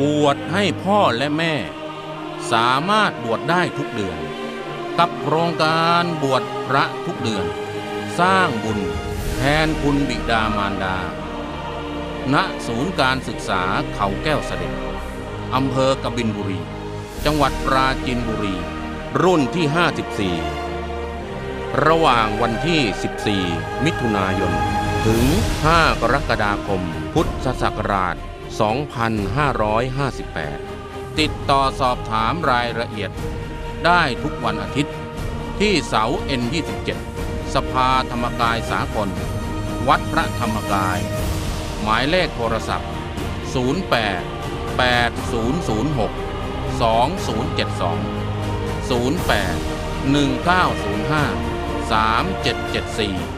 บวชให้พ่อและแม่ สามารถบวชได้ทุกเดือน กับโครงการบวชพระทุกเดือน สร้างบุญแทนคุณบิดามารดา ณศูนย์การศึกษาเขาแก้วเสด็จอำเภอกบินบุรี จังหวัดปราจีนบุรี รุ่นที่ 54 ระหว่างวันที่ 14 มิถุนายน ถึง 5 กรกฎาคม พุทธศักราช 2558 ติดต่อสอบถามรายละเอียด ได้ทุกวันอาทิตย์ ที่เสา N27 สภาธรรมกายสากล วัดพระธรรมกาย หมายเลขโทรศัพท์ 08 8006 2072 08 1905 3774